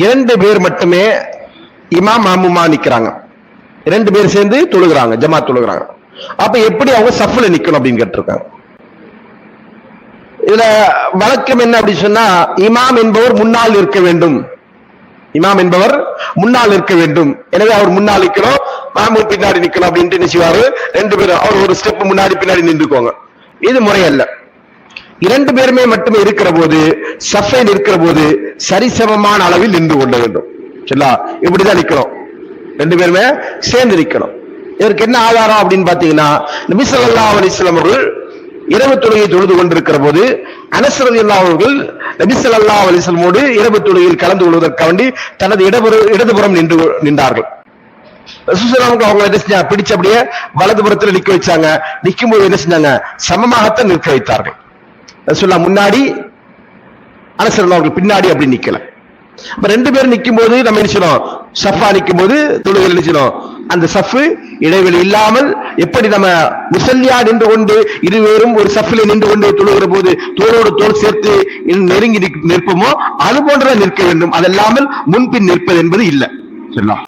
இரண்டு பேர் மட்டுமே இமாம் மாமுமா நிக்கிறாங்க. இரண்டு பேர் சேர்ந்து தொழுகிறாங்க ஜமா தொழுகிறாங்க. அப்ப எப்படி அவங்க சஃப்ல நிக்கணும் அப்படின்னு கேட்டிருக்காங்க. இதுல வழக்கம் என்ன அப்படின்னு சொன்னா இமாம் என்பவர் முன்னால் இருக்க வேண்டும். இமாம் என்பவர் முன்னால் இருக்க வேண்டும். எனவே அவர் முன்னால் நிற்கணும் மாமூர் பின்னாடி நிக்கணும் அப்படின்ட்டு நினைச்சுவாரு ரெண்டு பேரும் அவர் ஒரு ஸ்டெப் முன்னாடி பின்னாடி நின்றுக்கோங்க இது முறையல்ல. இரண்டு பேருமே மட்டுமே இருக்கிற போது சஃபைல் இருக்கிற போது சரிசமமான அளவில் நின்று கொள்ள வேண்டும். சரிங்களா? இப்படிதான் நிற்கணும் ரெண்டு பேருமே சேர்ந்து நிற்கணும் இதற்கு என்ன ஆதாரம் அப்படின்னு பாத்தீங்கன்னா நபி ஸல்லல்லாஹு அலைஹி அவர்கள் இரவு தொழுகை தொழுது கொண்டிருக்கிற போது அனசரதி அல்லா அவர்கள் நபி ஸல்லல்லாஹு அலைஹி இரவு தொழுகையில் கலந்து கொள்வதற்காக வேண்டி தனது இடபுற இடதுபுறம் நின்று நின்றார்கள். ரசூசலாமுக்கு அவங்க என்ன செஞ்சாங்க? பிடிச்ச அப்படியே வலதுபுறத்துல நிக்க வச்சாங்க. நிக்கும் போது என்ன செஞ்சாங்க? சமமாகத்தான் நிற்க வைத்தார்கள். ரசுல்லா முன்னாடி அனசரன் அவர்கள் பின்னாடி அப்படி நிக்கல. அப்ப ரெண்டு பேரும் நிக்கும் போது நம்ம என்ன சஃபா நிற்கும் போது தொழுகை நினைச்சிடும் அந்த சஃப்பு இடைவெளி இல்லாமல் எப்படி நம்ம முசல்லியா நின்று கொண்டு இருவரும் ஒரு சஃபில் நின்று கொண்டு தொழுகிற போது தோளோடு தோல் சேர்த்து நெருங்கி நிற்போமோ அது போன்றதான் நிற்க வேண்டும். அதல்லாமல் முன்பின் நிற்பது என்பது இல்லை. சரிங்களா?